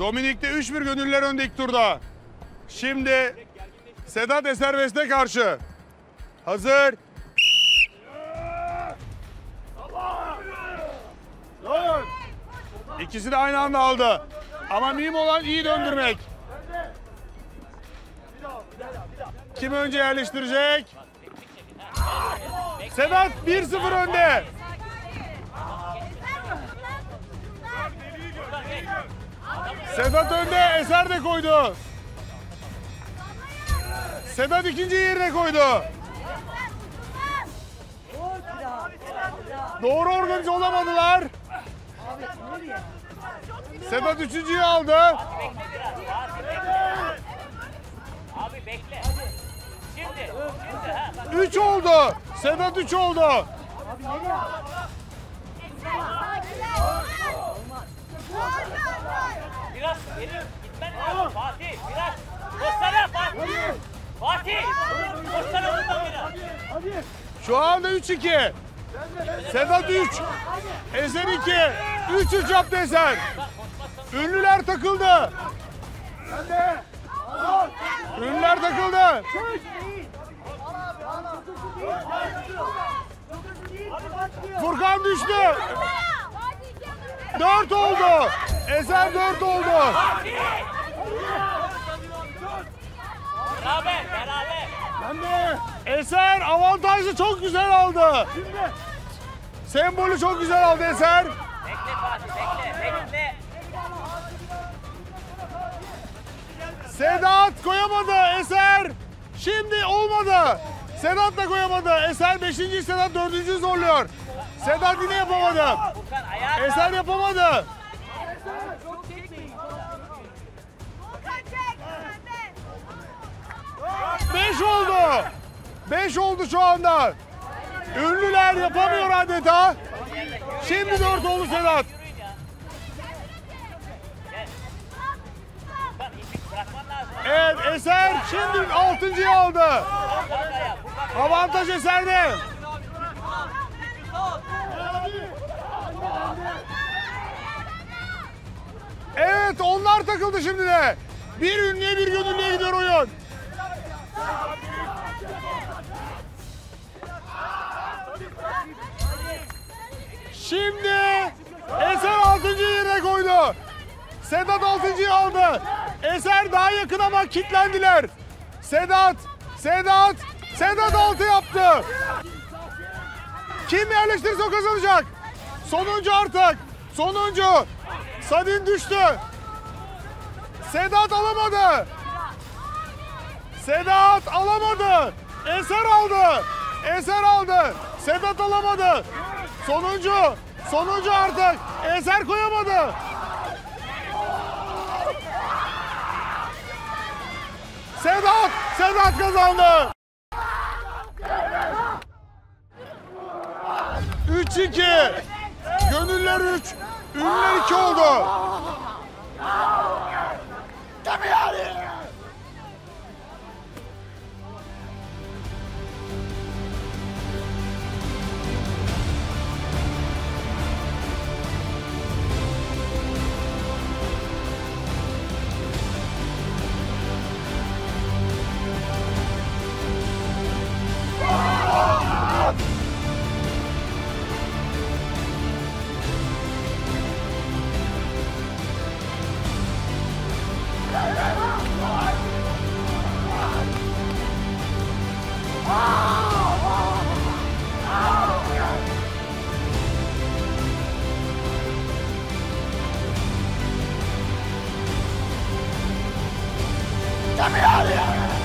Dominik'te 3-1 gönüller önde ilk turda. Şimdi Sedat Eserbest'e karşı. Hazır. İkisi de aynı anda aldı. Ama mühim olan iyi döndürmek. Kim önce yerleştirecek? Sedat 1-0 önde. Sedat önde, Eser de koydu. Sedat ikinci yerine koydu. Doğru organize olamadılar. Sedat üçüncüyü aldı. Abi bekle. Şimdi, Üç oldu. Sedat üç oldu. biraz Fatih. Koşsana buradan biraz. Şu anda 3-2. Sedat 3. Eser 2. 3-3 yaptı Eser. Ünlüler takıldı. Ünlüler takıldı. Furkan düştü. 4 oldu. Eser 4 oldu. Beraber, beraber. Eser avantajı çok güzel aldı. Sembolü çok güzel aldı Eser. Bekle Fatih, bekle, bekle. Sedat koyamadı Eser. Şimdi olmadı. Sedat da koyamadı. Eser 5. Sedat 4. zorluyor. Sedat yine yapamadı. Furkan ayağa Eser kalk. yapamadı. 5 oldu şu anda. Ünlüler yapamıyor adeta. Şimdi 4 oldu Sedat. Evet Eser şimdi 6.yı aldı. Avantaj Eser'de. Evet onlar takıldı şimdi de. Bir ünlüye bir gönüllüye gidiyor oyun. Şimdi Eser 6. yerine koydu. Sedat 6.yı aldı. Eser daha yakın ama kilitlendiler. Sedat, Sedat, Sedat 6 yaptı. Kim yerleştirirse o kazanacak. Sonuncu artık. Sonuncu. Sadin düştü. Sedat alamadı. Sedat alamadı. Eser aldı. Eser aldı. Sedat alamadı. Sonuncu. Sonuncu artık. Eser koyamadı. Sedat. Sedat kazandı. 3-2. Gönüller 3. Ünlüler 2 oldu. Mata-me, alien!